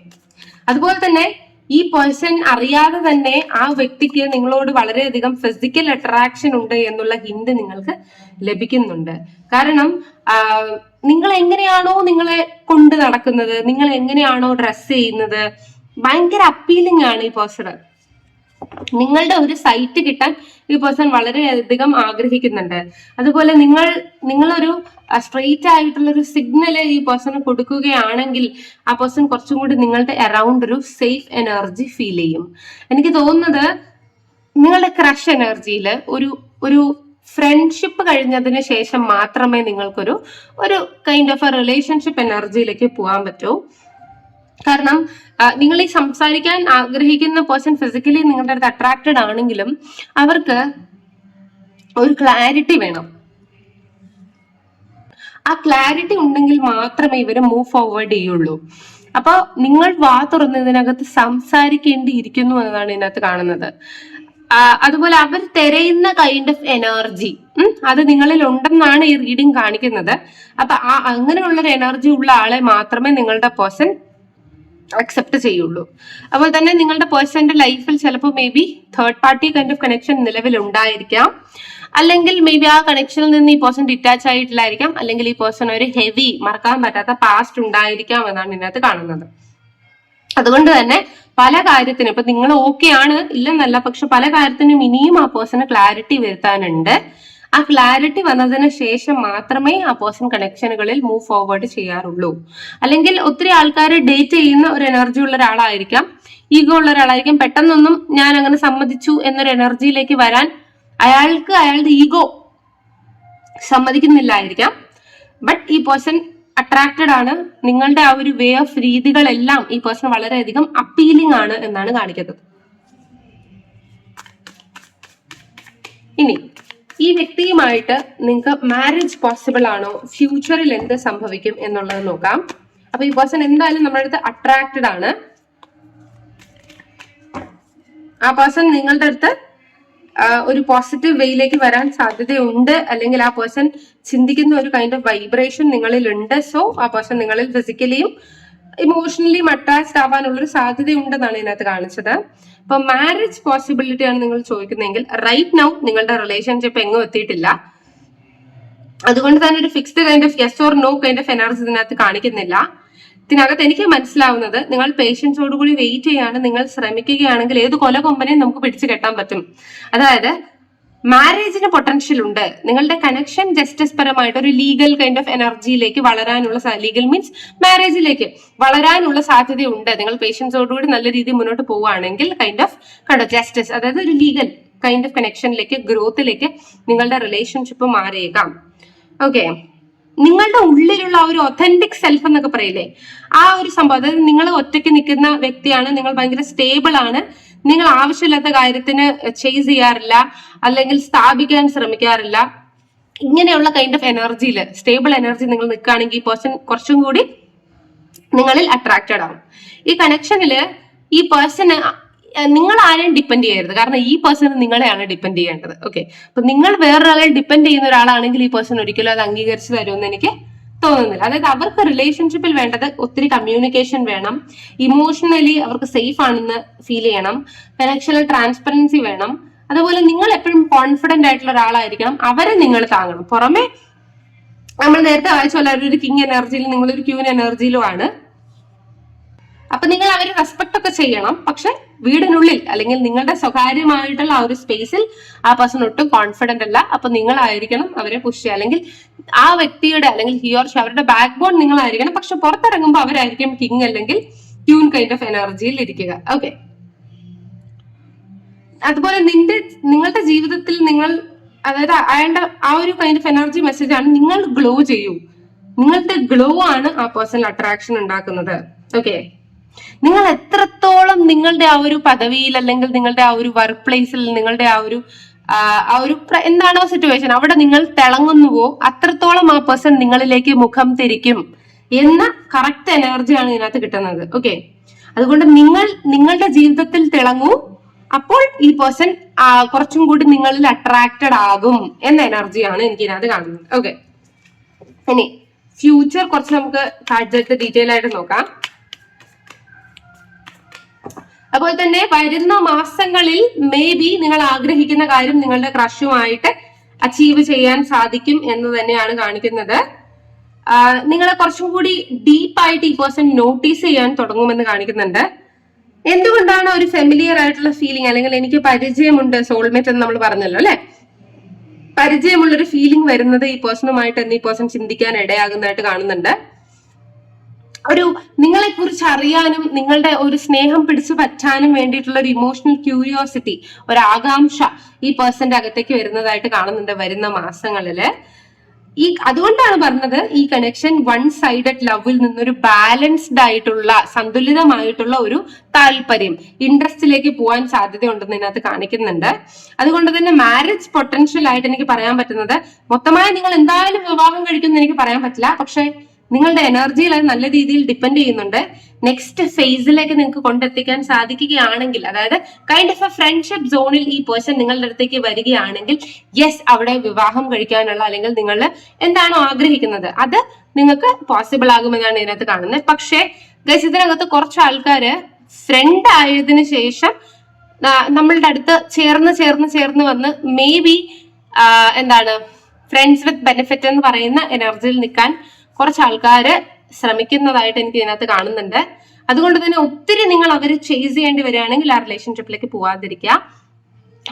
അതുപോലെ തന്നെ ഈ പേഴ്സൺ അറിയാതെ തന്നെ ആ വ്യക്തിക്ക് നിങ്ങളോട് വളരെയധികം ഫിസിക്കൽ അട്രാക്ഷൻ ഉണ്ട് എന്നുള്ള ഹിന്റ് നിങ്ങൾക്ക് ലഭിക്കുന്നുണ്ട്. കാരണം നിങ്ങൾ എങ്ങനെയാണോ നിങ്ങളെ കൊണ്ട് നടക്കുന്നത് നിങ്ങൾ എങ്ങനെയാണോ ഡ്രസ് ചെയ്യുന്നത് ഭയങ്കര അപ്പീലിംഗ് ആണ് ഈ പേഴ്സൺ നിങ്ങളുടെ ഒരു സൈറ്റ് കിട്ടാൻ ഈ പേഴ്സൺ വളരെയധികം ആഗ്രഹിക്കുന്നുണ്ട്. അതുപോലെ നിങ്ങൾ നിങ്ങളൊരു സ്ട്രെയിറ്റ് ആയിട്ടുള്ള ഒരു സിഗ്നൽ ഈ പേഴ്സണ് കൊടുക്കുകയാണെങ്കിൽ ആ പേഴ്സൺ കുറച്ചും കൂടി നിങ്ങളുടെ അറൌണ്ട് ഒരു സേഫ് എനർജി ഫീൽ ചെയ്യും. എനിക്ക് തോന്നുന്നത് നിങ്ങളുടെ ക്രഷ് എനർജിയിൽ ഒരു ഒരു ഫ്രണ്ട്ഷിപ്പ് കഴിഞ്ഞതിന് ശേഷം മാത്രമേ നിങ്ങൾക്കൊരു ഒരു കൈൻഡ് ഓഫ് എ റിലേഷൻഷിപ്പ് എനർജിയിലേക്ക് പോകാൻ പറ്റൂ. കാരണം നിങ്ങൾ ഈ സംസാരിക്കാൻ ആഗ്രഹിക്കുന്ന പേഴ്സൺ ഫിസിക്കലി നിങ്ങളുടെ അടുത്ത് അട്രാക്റ്റഡ് ആണെങ്കിലും അവർക്ക് ഒരു ക്ലാരിറ്റി വേണം. ആ ക്ലാരിറ്റി ഉണ്ടെങ്കിൽ മാത്രമേ ഇവർ മൂവ് ഫോർവേഡ് ചെയ്യുള്ളൂ. അപ്പൊ നിങ്ങൾ വാ തുറന്നതിനകത്ത് സംസാരിക്കേണ്ടിയിരിക്കുന്നു എന്നതാണ് ഇതിനകത്ത് കാണുന്നത്. അതുപോലെ അവർ തിരയുന്ന കൈൻഡ് ഓഫ് എനർജി അത് നിങ്ങളിൽ ഉണ്ടെന്നാണ് ഈ റീഡിംഗ് കാണിക്കുന്നത്. അപ്പൊ ആ അങ്ങനെയുള്ള ഒരു എനർജി ഉള്ള ആളെ മാത്രമേ നിങ്ങളുടെ പേഴ്സൺ അക്സെപ്റ്റ് ചെയ്യുള്ളൂ. അപ്പോൾ തന്നെ നിങ്ങളുടെ പേഴ്സന്റെ ലൈഫിൽ ചിലപ്പോൾ maybe third party kind of connection നിലവിൽ ഉണ്ടായിരിക്കാം അല്ലെങ്കിൽ മേ ബി ആ കണക്ഷനിൽ നിന്ന് ഈ പേഴ്സൺ ഡിറ്റാച്ച് ആയിട്ടില്ലായിരിക്കാം. അല്ലെങ്കിൽ ഈ പേഴ്സൺ ഒരു ഹെവി മറക്കാൻ പറ്റാത്ത പാസ്റ്റ് ഉണ്ടായിരിക്കാം എന്നാണ് ഇതിനകത്ത് കാണുന്നത്. അതുകൊണ്ട് തന്നെ പല കാര്യത്തിനും ഇപ്പൊ നിങ്ങൾ ഓക്കെ ആണ് ഇല്ലെന്നല്ല പക്ഷെ പല കാര്യത്തിനും ഇനിയും ആ പേഴ്സണ് ക്ലാരിറ്റി വരുത്താനുണ്ട്. ആ ക്ലാരിറ്റി വന്നതിന് ശേഷം മാത്രമേ ആ പേഴ്സൺ കണക്ഷനുകളിൽ മൂവ് ഫോർവേഡ് ചെയ്യാറുള്ളൂ. അല്ലെങ്കിൽ ഒത്തിരി ആൾക്കാർ ഡേറ്റ് ചെയ്യുന്ന ഒരു എനർജി ഉള്ള ഒരാളായിരിക്കാം ഈഗോ ഉള്ള ഒരാളായിരിക്കും. പെട്ടെന്നൊന്നും ഞാൻ അങ്ങനെ സമ്മതിച്ചു എന്നൊരു എനർജിയിലേക്ക് വരാൻ അയാൾക്ക് അയാളുടെ ഈഗോ സമ്മതിക്കുന്നില്ലായിരിക്കാം. ബട്ട് ഈ പേഴ്സൺ അട്രാക്റ്റഡ് ആണ്. നിങ്ങളുടെ ആ ഒരു വേ ഓഫ് രീതികളെല്ലാം ഈ പേഴ്സൺ വളരെയധികം അപ്പീലിംഗ് ആണ് എന്നാണ് കാണിക്കുന്നത്. ഇനി ഈ വ്യക്തിയുമായിട്ട് നിങ്ങൾക്ക് മാരേജ് പോസിബിൾ ആണോ? ഫ്യൂച്ചറിൽ എന്ത് സംഭവിക്കും എന്നുള്ളത് നോക്കാം. അപ്പൊ ഈ പേഴ്സൺ എന്തായാലും നമ്മുടെ അടുത്ത് അട്രാക്റ്റഡ് ആണ്. ആ പേഴ്സൺ നിങ്ങളുടെ അടുത്ത് ഒരു പോസിറ്റീവ് വേയിലേക്ക് വരാൻ സാധ്യതയുണ്ട്. അല്ലെങ്കിൽ ആ പേഴ്സൺ ചിന്തിക്കുന്ന ഒരു കൈൻഡ് ഓഫ് വൈബ്രേഷൻ നിങ്ങളിൽ ഉണ്ട് സോ ആ പേഴ്സൺ നിങ്ങളിൽ ഫിസിക്കലിയും ഇമോഷണലിയും ഒരു സാധ്യതയുണ്ടെന്നാണ് ഇതിനകത്ത് കാണിച്ചത്. അപ്പൊ മാരേജ് പോസിബിലിറ്റി ആണ് നിങ്ങൾ ചോദിക്കുന്നതെങ്കിൽ റൈറ്റ് നൗ നിങ്ങളുടെ റിലേഷൻഷിപ്പ് എങ്ങും എത്തിയിട്ടില്ല. അതുകൊണ്ട് തന്നെ ഒരു fixed kind of yes or no kind of energy ഇതിനകത്ത് കാണിക്കുന്നില്ല. ഇതിനകത്ത് എനിക്ക് മനസ്സിലാവുന്നത് നിങ്ങൾ പേഷ്യൻസോടുകൂടി വെയിറ്റ് ചെയ്യാണ് നിങ്ങൾ ശ്രമിക്കുകയാണെങ്കിൽ ഏത് കൊല കൊമ്പനെയും നമുക്ക് പിടിച്ചു കെട്ടാൻ പറ്റും. അതായത് മാരേജിന് പൊട്ടൻഷ്യൽ ഉണ്ട്. നിങ്ങളുടെ കണക്ഷൻ ജസ്റ്റിസ് പരമായിട്ട് ഒരു ലീഗൽ കൈൻഡ് ഓഫ് എനർജിയിലേക്ക് വളരാനുള്ള ലീഗൽ മീൻസ് മാരേജിലേക്ക് വളരാനുള്ള സാധ്യതയുണ്ട്. നിങ്ങൾ പേഷ്യൻസോടുകൂടി നല്ല രീതിയിൽ മുന്നോട്ട് പോവുകയാണെങ്കിൽ കൈൻഡ് ഓഫ് കണ്ടോ ജസ്റ്റിസ് അതായത് ഒരു ലീഗൽ കൈൻഡ് ഓഫ് കണക്ഷനിലേക്ക് ഗ്രോത്തിലേക്ക് നിങ്ങളുടെ റിലേഷൻഷിപ്പ് മാറിയേക്കാം. ഓക്കെ നിങ്ങളുടെ ഉള്ളിലുള്ള ഒരു ഒത്തന്റിക് സെൽഫ് എന്നൊക്കെ പറയില്ലേ? ആ ഒരു സംഭവം അതായത് നിങ്ങൾ ഒറ്റയ്ക്ക് നിൽക്കുന്ന വ്യക്തിയാണ് നിങ്ങൾ ഭയങ്കര സ്റ്റേബിൾ ആണ് നിങ്ങൾ ആവശ്യമില്ലാത്ത കാര്യത്തിന് ചേസ് ചെയ്യാറില്ല അല്ലെങ്കിൽ സ്ഥാപിക്കാൻ ശ്രമിക്കാറില്ല. ഇങ്ങനെയുള്ള കൈൻഡ് ഓഫ് എനർജിയിൽ സ്റ്റേബിൾ എനർജി നിങ്ങൾ നിൽക്കുകയാണെങ്കിൽ ഈ പേഴ്സൺ കുറച്ചും കൂടി നിങ്ങളിൽ അട്രാക്റ്റഡ് ആവും. ഈ കണക്ഷനിൽ ഈ പേഴ്സണ് നിങ്ങൾ ആരെയും ഡിപ്പെൻഡ് ചെയ്യരുത്. കാരണം ഈ പേഴ്സൺ നിങ്ങളെയാണ് ഡിപ്പെൻഡ് ചെയ്യേണ്ടത്. ഓക്കെ അപ്പൊ നിങ്ങൾ വേറൊരാളെ ഡിപ്പെൻഡ് ചെയ്യുന്ന ഒരാളാണെങ്കിൽ ഈ പേഴ്സൺ ഒരിക്കലും അത് അംഗീകരിച്ചു തരുമെന്ന് എനിക്ക് തോന്നുന്നില്ല. അതായത് അവർക്ക് റിലേഷൻഷിപ്പിൽ വേണ്ടത് ഒത്തിരി കമ്മ്യൂണിക്കേഷൻ വേണം. ഇമോഷണലി അവർക്ക് സേഫ് ആണെന്ന് ഫീൽ ചെയ്യണം. ഫിനാൻഷ്യൽ ട്രാൻസ്പെറൻസി വേണം. അതുപോലെ നിങ്ങൾ എപ്പോഴും കോൺഫിഡന്റ് ആയിട്ടുള്ള ഒരാളായിരിക്കണം. അവരെ നിങ്ങൾ താങ്ങണം. പുറമെ നമ്മൾ നേരത്തെ വായിച്ച അവരൊരു കിങ് എനർജിയിലും നിങ്ങളൊരു ക്യൂൻ എനർജിയിലും ആണ് അപ്പൊ നിങ്ങൾ അവരെ റെസ്പെക്ട് ഒക്കെ ചെയ്യണം. പക്ഷെ വീടിനുള്ളിൽ അല്ലെങ്കിൽ നിങ്ങളുടെ സ്വകാര്യമായിട്ടുള്ള ആ ഒരു സ്പേസിൽ ആ പേഴ്സൺ ഒട്ടും കോൺഫിഡന്റ് അല്ല. അപ്പൊ നിങ്ങളായിരിക്കണം അവരെ പുഷ് ചെയ്യുക. അല്ലെങ്കിൽ ആ വ്യക്തിയുടെ അല്ലെങ്കിൽ ഹി ഓർ അവരുടെ ബാക്ക് ബോൺ നിങ്ങളായിരിക്കണം. പക്ഷെ പുറത്തിറങ്ങുമ്പോൾ അവരായിരിക്കും കിങ് അല്ലെങ്കിൽ ക്യൂൻ കൈൻഡ് ഓഫ് എനർജിയിൽ ഇരിക്കുക. ഓക്കെ അതുപോലെ നിന്റെ നിങ്ങളുടെ ജീവിതത്തിൽ നിങ്ങൾ അതായത് അയാളുടെ ആ ഒരു കൈൻഡ് ഓഫ് എനർജി മെസ്സേജ് ആണ് നിങ്ങൾ ഗ്ലോ ചെയ്യൂ. നിങ്ങളുടെ ഗ്ലോ ആണ് ആ പേഴ്സണൽ അട്രാക്ഷൻ ഉണ്ടാക്കുന്നത്. ഓക്കെ നിങ്ങൾ എത്രത്തോളം നിങ്ങളുടെ ആ ഒരു പദവിയിൽ അല്ലെങ്കിൽ നിങ്ങളുടെ ആ ഒരു വർക്ക് പ്ലേസിൽ നിങ്ങളുടെ ആ ഒരു ആ, ഒരു എന്താണ് എന്താണോ സിറ്റുവേഷൻ അവിടെ നിങ്ങൾ തിളങ്ങുന്നുവോ അത്രത്തോളം ആ പേഴ്സൺ നിങ്ങളിലേക്ക് മുഖം തിരിക്കും എന്ന കറക്റ്റ് എനർജിയാണ് ഇതിനകത്ത് കിട്ടുന്നത്. ഓക്കെ അതുകൊണ്ട് നിങ്ങൾ നിങ്ങളുടെ ജീവിതത്തിൽ തിളങ്ങൂ. അപ്പോൾ ഈ പേഴ്സൺ കുറച്ചും കൂടി നിങ്ങളിൽ അട്രാക്റ്റഡ് ആകും എന്ന എനർജിയാണ് എനിക്ക് ഇതിനകത്ത് കാണുന്നത്. ഓക്കെ ഇനി ഫ്യൂച്ചർ കുറച്ച് നമുക്ക് കാഴ്ച ഡീറ്റെയിൽ ആയിട്ട് നോക്കാം. അതുപോലെ തന്നെ വരുന്ന മാസങ്ങളിൽ മേ ബി നിങ്ങൾ ആഗ്രഹിക്കുന്ന കാര്യം നിങ്ങളുടെ ക്രഷുമായിട്ട് അച്ചീവ് ചെയ്യാൻ സാധിക്കും എന്ന് തന്നെയാണ് കാണിക്കുന്നത്. നിങ്ങളെ കുറച്ചും കൂടി ഡീപ്പായിട്ട് ഈ പേഴ്സൺ നോട്ടീസ് ചെയ്യാൻ തുടങ്ങുമെന്ന് കാണിക്കുന്നുണ്ട്. എന്തുകൊണ്ടാണ് ഒരു ഫെമിലിയർ ആയിട്ടുള്ള ഫീലിംഗ് അല്ലെങ്കിൽ എനിക്ക് പരിചയമുണ്ട് സോൾമേറ്റ് എന്ന് നമ്മൾ പറഞ്ഞല്ലോ അല്ലെ? പരിചയമുള്ളൊരു ഫീലിംഗ് വരുന്നത് ഈ പേഴ്സണുമായിട്ട് എന്ന് ഈ പേഴ്സൺ ചിന്തിക്കാൻ ഇടയാകുന്നതായിട്ട് കാണുന്നുണ്ട്. ഒരു നിങ്ങളെ കുറിച്ച് അറിയാനും നിങ്ങളുടെ ഒരു സ്നേഹം പിടിച്ചു പറ്റാനും വേണ്ടിയിട്ടുള്ള ഒരു ഇമോഷണൽ ക്യൂരിയോസിറ്റി ഒരു ആകാംക്ഷ ഈ പേഴ്സന്റെ അകത്തേക്ക് വരുന്നതായിട്ട് കാണുന്നുണ്ട് വരുന്ന മാസങ്ങളിൽ. ഈ അതുകൊണ്ടാണ് പറഞ്ഞത് ഈ കണക്ഷൻ വൺ സൈഡഡ് ലവിൽ നിന്നൊരു ബാലൻസ്ഡ് ആയിട്ടുള്ള സന്തുലിതമായിട്ടുള്ള ഒരു താല്പര്യം ഇൻട്രസ്റ്റിലേക്ക് പോകാൻ സാധ്യതയുണ്ടെന്ന് ഇതിനകത്ത് കാണിക്കുന്നുണ്ട്. അതുകൊണ്ട് തന്നെ മാരേജ് പൊട്ടൻഷ്യൽ ആയിട്ട് എനിക്ക് പറയാൻ പറ്റുന്നത് മൊത്തമായി നിങ്ങൾ എന്തായാലും വിവാഹം കഴിക്കുമെന്ന് എനിക്ക് പറയാൻ പറ്റില്ല. പക്ഷെ നിങ്ങളുടെ എനർജിയിൽ അത് നല്ല രീതിയിൽ ഡിപ്പെൻഡ് ചെയ്യുന്നുണ്ട്. നെക്സ്റ്റ് ഫേസിലേക്ക് നിങ്ങൾക്ക് കൊണ്ടെത്തിക്കാൻ സാധിക്കുകയാണെങ്കിൽ അതായത് കൈൻഡ് ഓഫ് എ ഫ്രണ്ട്ഷിപ്പ് സോണിൽ ഈ പേഴ്സൺ നിങ്ങളുടെ അടുത്തേക്ക് വരികയാണെങ്കിൽ യെസ് അവിടെ വിവാഹം കഴിക്കാനുള്ള അല്ലെങ്കിൽ നിങ്ങൾ എന്താണോ ആഗ്രഹിക്കുന്നത് അത് നിങ്ങൾക്ക് പോസിബിൾ ആകുമെന്നാണ് ഇതിനകത്ത് കാണുന്നത്. പക്ഷേ ഗൈസ് ഇതിനകത്ത് കുറച്ച് ആൾക്കാര് ഫ്രണ്ട് ആയതിനു ശേഷം നമ്മളുടെ അടുത്ത് ചേർന്ന് ചേർന്ന് ചേർന്ന് വന്ന് മേ ബി എന്താണ് ഫ്രണ്ട്സ് വിത്ത് ബെനിഫിറ്റ് എന്ന് പറയുന്ന എനർജിയിൽ നിൽക്കാൻ കുറച്ച് ആൾക്കാര് ശ്രമിക്കുന്നതായിട്ട് എനിക്ക് ഇതിനകത്ത് കാണുന്നുണ്ട്. അതുകൊണ്ട് തന്നെ ഒത്തിരി നിങ്ങൾ അവർ ചേസ് ചെയ്യേണ്ടി വരികയാണെങ്കിൽ ആ റിലേഷൻഷിപ്പിലേക്ക് പോവാതിരിക്കുക.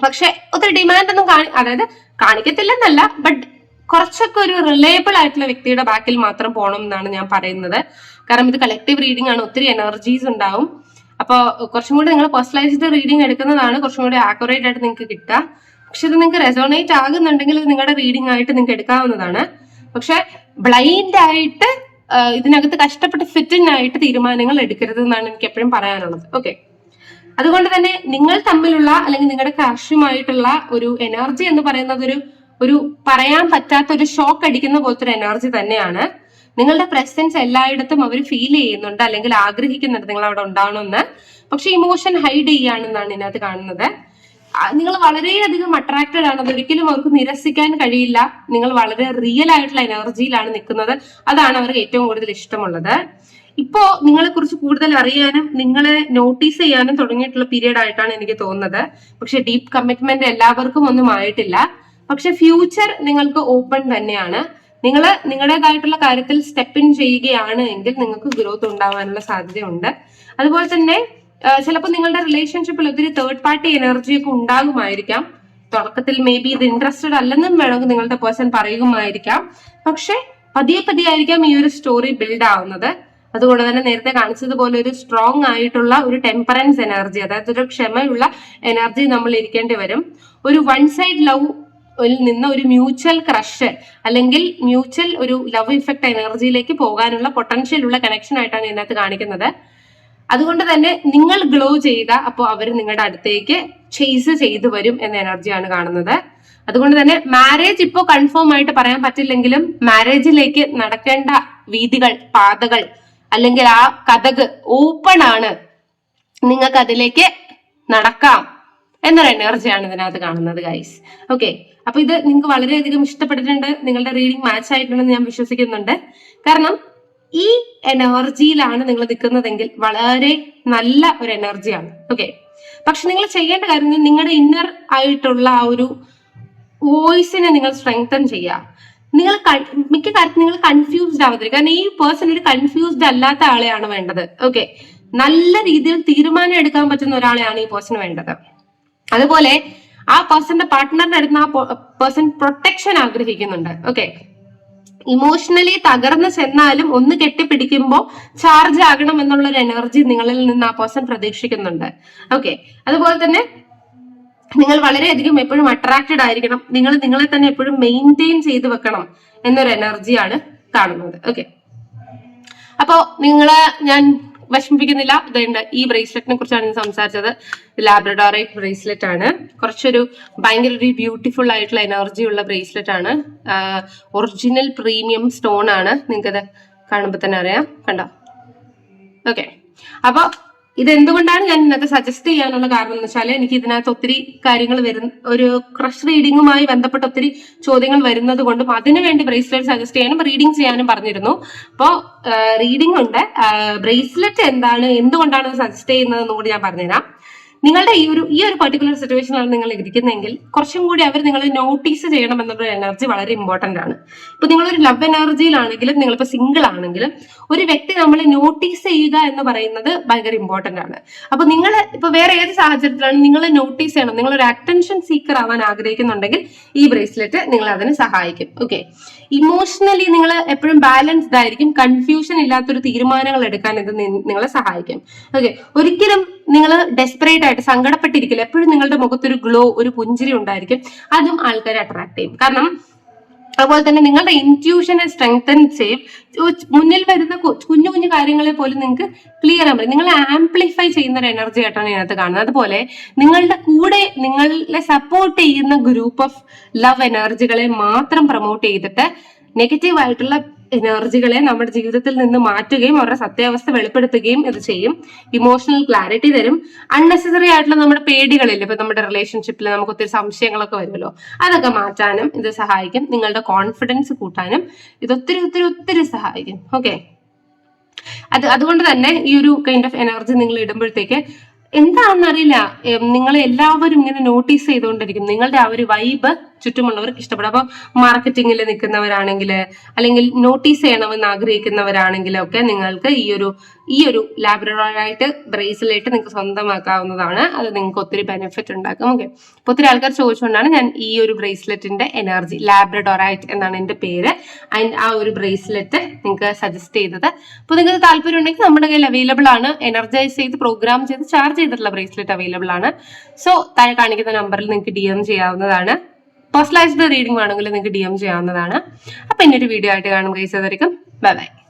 പക്ഷെ ഒത്തിരി ഡിമാൻഡ് ഒന്നും കാണി അതായത് കാണിക്കത്തില്ലെന്നല്ല ബട്ട് കുറച്ചൊക്കെ ഒരു റിലയബിൾ ആയിട്ടുള്ള വ്യക്തിയുടെ ബാക്കിൽ മാത്രം പോകണം എന്നാണ് ഞാൻ പറയുന്നത്. കാരണം ഇത് കളക്റ്റീവ് റീഡിംഗ് ആണ് ഒത്തിരി എനർജീസ് ഉണ്ടാവും. അപ്പോൾ കുറച്ചും കൂടി നിങ്ങൾ പേഴ്സണലൈസ്ഡ് റീഡിംഗ് എടുക്കുന്നതാണ് കുറച്ചും കൂടി ആക്യുറേറ്റ് ആയിട്ട് നിങ്ങൾക്ക് കിട്ടുക. പക്ഷെ ഇത് നിങ്ങൾക്ക് റെസോണേറ്റ് ആകുന്നുണ്ടെങ്കിൽ നിങ്ങളുടെ റീഡിംഗ് ആയിട്ട് നിങ്ങൾക്ക് എടുക്കാവുന്നതാണ്. പക്ഷെ ബ്ലൈൻഡ് ആയിട്ട് ഇതിനകത്ത് കഷ്ടപ്പെട്ട് ഫിറ്റിംഗ് ആയിട്ട് തീരുമാനങ്ങൾ എടുക്കരുത് എന്നാണ് എനിക്ക് എപ്പോഴും പറയാനുള്ളത്. ഓക്കെ അതുകൊണ്ട് തന്നെ നിങ്ങൾ തമ്മിലുള്ള അല്ലെങ്കിൽ നിങ്ങളുടെ ക്രഷുമായിട്ടുള്ള ഒരു എനർജി എന്ന് പറയുന്നത് ഒരു ഒരു പറയാൻ പറ്റാത്ത ഒരു ഷോക്ക് അടിക്കുന്ന പോലത്തെ ഒരു എനർജി തന്നെയാണ്. നിങ്ങളുടെ പ്രസൻസ് എല്ലായിടത്തും അവർ ഫീൽ ചെയ്യുന്നുണ്ട് അല്ലെങ്കിൽ ആഗ്രഹിക്കുന്നുണ്ട് നിങ്ങൾ അവിടെ ഉണ്ടാവണമെന്ന്. പക്ഷെ ഇമോഷൻ ഹൈഡ് ചെയ്യാണെന്നാണ് ഇതിനകത്ത് കാണുന്നത്. നിങ്ങൾ വളരെയധികം അട്രാക്റ്റഡ് ആണ്. അതൊരിക്കലും അവർക്ക് നിരസിക്കാൻ കഴിയില്ല. നിങ്ങൾ വളരെ റിയൽ ആയിട്ടുള്ള എനർജിയിലാണ് നിൽക്കുന്നത്. അതാണ് അവർക്ക് ഏറ്റവും കൂടുതൽ ഇഷ്ടമുള്ളത്. ഇപ്പോ നിങ്ങളെ കുറിച്ച് കൂടുതൽ അറിയാനും നിങ്ങളെ നോട്ടീസ് ചെയ്യാനും തുടങ്ങിയിട്ടുള്ള പീരീഡ് ആയിട്ടാണ് എനിക്ക് തോന്നുന്നത്. പക്ഷെ ഡീപ്പ് കമ്മിറ്റ്മെന്റ് എല്ലാവർക്കും ഒന്നും ആയിട്ടില്ല. പക്ഷെ ഫ്യൂച്ചർ നിങ്ങൾക്ക് ഓപ്പൺ തന്നെയാണ്. നിങ്ങൾ നിങ്ങളുടേതായിട്ടുള്ള കാര്യത്തിൽ സ്റ്റെപ്പ് ഇൻ ചെയ്യുകയാണ് എങ്കിൽ നിങ്ങൾക്ക് ഗ്രോത്ത് ഉണ്ടാവാനുള്ള സാധ്യതയുണ്ട്. അതുപോലെ തന്നെ ചിലപ്പോൾ നിങ്ങളുടെ റിലേഷൻഷിപ്പിൽ ഒത്തിരി തേർഡ് പാർട്ടി എനർജി ഒക്കെ ഉണ്ടാകുമായിരിക്കാം. തുടക്കത്തിൽ മേ ബി ഇത് ഇൻട്രസ്റ്റഡ് അല്ലെന്നും വേണമെങ്കിൽ നിങ്ങളുടെ പേഴ്സൺ പറയുമായിരിക്കാം. പക്ഷെ പതിയെ പതിയെ ആയിരിക്കാം ഈ ഒരു സ്റ്റോറി ബിൽഡ് ആവുന്നത്. അതുകൊണ്ട് തന്നെ നേരത്തെ കാണിച്ചതുപോലെ ഒരു സ്ട്രോങ് ആയിട്ടുള്ള ഒരു ടെമ്പറൻസ് എനർജി അതായത് ഒരു ക്ഷമയുള്ള എനർജി നമ്മൾ ഇരിക്കേണ്ടി വരും. ഒരു വൺ സൈഡ് ലവ് നിന്ന് ഒരു മ്യൂച്വൽ ക്രഷ് അല്ലെങ്കിൽ മ്യൂച്വൽ ഒരു ലവ് ഇഫക്റ്റ് എനർജിയിലേക്ക് പോകാനുള്ള പൊട്ടൻഷ്യൽ ഉള്ള കണക്ഷൻ ആയിട്ടാണ് ഇതിനകത്ത് കാണിക്കുന്നത്. അതുകൊണ്ട് തന്നെ നിങ്ങൾ ഗ്ലോ ചെയ്ത അപ്പോൾ അവർ നിങ്ങളുടെ അടുത്തേക്ക് ചേസ് ചെയ്തു വരും എന്ന എനർജിയാണ് കാണുന്നത്. അതുകൊണ്ട് തന്നെ മാരേജ് ഇപ്പോൾ കൺഫേം ആയിട്ട് പറയാൻ പറ്റില്ലെങ്കിലും മാരേജിലേക്ക് നടക്കേണ്ട വീതികൾ പാതകൾ അല്ലെങ്കിൽ ആ കഥക് ഓപ്പൺ ആണ്. നിങ്ങൾക്ക് അതിലേക്ക് നടക്കാം എന്നൊരു എനർജിയാണ് ഇതിനകത്ത് കാണുന്നത് ഗൈസ് ഓക്കെ അപ്പൊ ഇത് നിങ്ങൾക്ക് വളരെയധികം ഇഷ്ടപ്പെട്ടിട്ടുണ്ട്. നിങ്ങളുടെ റീഡിംഗ് മാച്ച് ആയിട്ടുണ്ടെന്ന് ഞാൻ വിശ്വസിക്കുന്നുണ്ട്. കാരണം ഈ എനർജിയിലാണ് നിങ്ങൾ നിൽക്കുന്നതെങ്കിൽ വളരെ നല്ല ഒരു എനർജിയാണ്. ഓക്കെ പക്ഷെ നിങ്ങൾ ചെയ്യേണ്ട കാര്യം നിങ്ങളുടെ ഇന്നർ ആയിട്ടുള്ള ആ ഒരു വോയിസിനെ നിങ്ങൾ സ്ട്രെങ്തൻ ചെയ്യുക. നിങ്ങൾ മിക്ക കാര്യത്തിൽ നിങ്ങൾ കൺഫ്യൂസ്ഡ് ആവത്തില്ല കാരണം ഈ പേഴ്സൺ ഒരു കൺഫ്യൂസ്ഡ് അല്ലാത്ത ആളെയാണ് വേണ്ടത്. ഓക്കെ നല്ല രീതിയിൽ തീരുമാനം എടുക്കാൻ പറ്റുന്ന ഒരാളെയാണ് ഈ പേഴ്സൺ വേണ്ടത്. അതുപോലെ ആ പേഴ്സന്റെ പാർട്ട്ണറിന്റെ അടുത്ത് ആ പേഴ്സൺ പ്രൊട്ടക്ഷൻ ആഗ്രഹിക്കുന്നുണ്ട്. ഓക്കെ ഇമോഷണലി തകർന്ന് ചെന്നാലും ഒന്ന് കെട്ടിപ്പിടിക്കുമ്പോൾ ചാർജ് ആകണം എന്നുള്ള ഒരു എനർജി നിങ്ങളിൽ നിന്ന് ആ പേഴ്സൺ പ്രതീക്ഷിക്കുന്നുണ്ട്. ഓക്കെ അതുപോലെ തന്നെ നിങ്ങൾ വളരെയധികം എപ്പോഴും അട്രാക്റ്റഡ് ആയിരിക്കണം. നിങ്ങൾ നിങ്ങളെ തന്നെ എപ്പോഴും മെയിന്റെയിൻ ചെയ്ത് വെക്കണം എന്നൊരു എനർജിയാണ് കാണുന്നത്. ഓക്കെ അപ്പോ നിങ്ങളെ ഞാൻ വിഷമിപ്പിക്കുന്നില്ല. ഇതുണ്ട് ഈ ബ്രേസ്ലെറ്റിനെ കുറിച്ചാണ് ഞാൻ സംസാരിച്ചത്. ലാബ്രഡോറൈറ്റ് ബ്രേസ്ലെറ്റ് ആണ്. കുറച്ചൊരു ഭയങ്കര ഒരു ബ്യൂട്ടിഫുൾ ആയിട്ടുള്ള എനർജി ഉള്ള ബ്രേസ്ലെറ്റ് ആണ്. ഒറിജിനൽ പ്രീമിയം സ്റ്റോൺ ആണ്. നിങ്ങൾക്കത് കാണുമ്പോൾ തന്നെ അറിയാം. കണ്ടോ? ഓക്കെ അപ്പൊ ഇത് എന്തുകൊണ്ടാണ് ഞാൻ ഇന്നത്തെ സജസ്റ്റ് ചെയ്യാനുള്ള കാരണം എന്ന് വെച്ചാൽ എനിക്ക് ഇതിനകത്ത് ഒത്തിരി കാര്യങ്ങൾ വരുന്ന ഒരു ക്രഷ് റീഡിങ്ങുമായി ബന്ധപ്പെട്ട ഒത്തിരി ചോദ്യങ്ങൾ വരുന്നത് കൊണ്ടും അതിനുവേണ്ടി ബ്രേസ്ലെറ്റ് സജസ്റ്റ് ചെയ്യാനും റീഡിംഗ് ചെയ്യാനും പറഞ്ഞിരുന്നു. അപ്പോൾ റീഡിംഗ് ഉണ്ട്. ബ്രേസ്ലെറ്റ് എന്താണ്? എന്തുകൊണ്ടാണ് സജസ്റ്റ് ചെയ്യുന്നതെന്നും കൂടി ഞാൻ പറഞ്ഞുതരാം. നിങ്ങളുടെ ഈ ഒരു ഈ ഒരു പർട്ടിക്കുലർ സിറ്റുവേഷനിലാണ് നിങ്ങൾ ഇരിക്കുന്നതെങ്കിൽ കുറച്ചും കൂടി അവർ നിങ്ങൾ നോട്ടീസ് ചെയ്യണം എന്നുള്ള എനർജി വളരെ ഇമ്പോർട്ടന്റ് ആണ്. ഇപ്പൊ നിങ്ങളൊരു ലവ് എനർജിയിലാണെങ്കിലും നിങ്ങളിപ്പോ സിംഗിൾ ആണെങ്കിലും ഒരു വ്യക്തി നമ്മളെ നോട്ടീസ് ചെയ്യുക എന്ന് പറയുന്നത് ഭയങ്കര ഇമ്പോർട്ടന്റ് ആണ്. അപ്പൊ നിങ്ങൾ ഇപ്പൊ വേറെ ഏത് സാഹചര്യത്തിലാണ് നിങ്ങൾ നോട്ടീസ് ചെയ്യണം? നിങ്ങൾ ഒരു അറ്റൻഷൻ സീക്കർ ആവാൻ ആഗ്രഹിക്കുന്നുണ്ടെങ്കിൽ ഈ ബ്രേസ്ലെറ്റ് നിങ്ങൾ അതിന് സഹായിക്കും. ഓക്കെ ഇമോഷണലി നിങ്ങൾ എപ്പോഴും ബാലൻസ്ഡ് ആയിരിക്കും. കൺഫ്യൂഷൻ ഇല്ലാത്തൊരു തീരുമാനങ്ങൾ എടുക്കാൻ ഇത് നിങ്ങളെ സഹായിക്കും. ഓക്കെ ഒരിക്കലും നിങ്ങൾ ഡെസ്പറേറ്റ് ആയിട്ട് സങ്കടപ്പെട്ടിരിക്കില്ല. എപ്പോഴും നിങ്ങളുടെ മുഖത്തൊരു ഗ്ലോ ഒരു പുഞ്ചിരി ഉണ്ടായിരിക്കും. അതും ആൾക്കാരെ അട്രാക്ട് ചെയ്യും. കാരണം അതുപോലെ തന്നെ നിങ്ങളുടെ ഇന്റ്യൂഷനെ സ്ട്രെങ്തൻ ചെയ്യും. മുന്നിൽ വരുന്ന കുഞ്ഞു കുഞ്ഞു കാര്യങ്ങളെ പോലും നിങ്ങൾക്ക് ക്ലിയർ ആകാൻ പറ്റും. നിങ്ങൾ ആംപ്ലിഫൈ ചെയ്യുന്ന ഒരു എനർജി ആയിട്ടാണ് ഇതിനകത്ത് കാണുന്നത്. അതുപോലെ നിങ്ങളുടെ കൂടെ നിങ്ങളെ സപ്പോർട്ട് ചെയ്യുന്ന ഗ്രൂപ്പ് ഓഫ് ലവ് എനർജികളെ മാത്രം പ്രൊമോട്ട് ചെയ്തിട്ട് നെഗറ്റീവ് ആയിട്ടുള്ള എനർജികളെ നമ്മുടെ ജീവിതത്തിൽ നിന്ന് മാറ്റുകയും അവരുടെ സത്യാവസ്ഥ വെളിപ്പെടുത്തുകയും ഇത് ചെയ്യും. ഇമോഷണൽ ക്ലാരിറ്റി തരും. അൺനെസസറി ആയിട്ടുള്ള നമ്മുടെ പേടികളില്ല? ഇപ്പൊ നമ്മുടെ റിലേഷൻഷിപ്പിൽ നമുക്ക് ഒത്തിരി സംശയങ്ങളൊക്കെ വരുമല്ലോ. അതൊക്കെ മാറ്റാനും ഇത് സഹായിക്കും. നിങ്ങളുടെ കോൺഫിഡൻസ് കൂട്ടാനും ഇത് ഒത്തിരി ഒത്തിരി ഒത്തിരി സഹായിക്കും. ഓക്കെ അത് അതുകൊണ്ട് തന്നെ ഈ ഒരു കൈൻഡ് ഓഫ് എനർജി നിങ്ങൾ ഇടുമ്പോഴത്തേക്ക് എന്താണെന്നറിയില്ല. നിങ്ങൾ എല്ലാവരും ഇങ്ങനെ നോട്ടീസ് ചെയ്തുകൊണ്ടിരിക്കും. നിങ്ങളുടെ ആ ഒരു വൈബ് ചുറ്റുമുള്ളവർക്ക് ഇഷ്ടപ്പെടും. അപ്പൊ മാർക്കറ്റിംഗിൽ നിൽക്കുന്നവരാണെങ്കിൽ അല്ലെങ്കിൽ നോട്ടീസ് ചെയ്യണമെന്ന് ആഗ്രഹിക്കുന്നവരാണെങ്കിലൊക്കെ നിങ്ങൾക്ക് ഈ ഒരു ഈ ഒരു ലാബ്രറിയായിട്ട് ബ്രേസിലായിട്ട് നിങ്ങൾക്ക് സ്വന്തമാക്കാവുന്നതാണ്. അത് നിങ്ങൾക്ക് ഒത്തിരി ബെനിഫിറ്റ് ഉണ്ടാക്കും. ഓക്കെ അപ്പൊ ഒത്തിരി ആൾക്കാർ ചോദിച്ചുകൊണ്ടാണ് ഞാൻ ഈ ഒരു ബ്രേസ്ലെറ്റിന്റെ എനർജി ലാബ്രഡോറൈറ്റ് എന്നാണ് എന്റെ പേര്. അതിന്റെ ആ ഒരു ബ്രേസ്ലെറ്റ് നിങ്ങൾക്ക് സജസ്റ്റ് ചെയ്തത്. അപ്പോൾ നിങ്ങൾക്ക് താല്പര്യം ഉണ്ടെങ്കിൽ നമ്മുടെ കയ്യിൽ അവൈലബിൾ ആണ്. എനർജൈസ് ചെയ്ത് പ്രോഗ്രാം ചെയ്ത് ചാർജ് ചെയ്തിട്ടുള്ള ബ്രേസ്ലെറ്റ് അവൈലബിൾ ആണ്. സോ താഴെ കാണിക്കുന്ന നമ്പറിൽ നിങ്ങൾക്ക് ഡി എം ചെയ്യാവുന്നതാണ്. പേഴ്സണലൈസ്ഡ് റീഡിംഗ് വേണമെങ്കിൽ നിങ്ങൾക്ക് ഡി എം ചെയ്യാവുന്നതാണ്. അപ്പൊ ഇന്നൊരു വീഡിയോ ആയിട്ട് കാണും. കൈസ് ബൈ ബൈ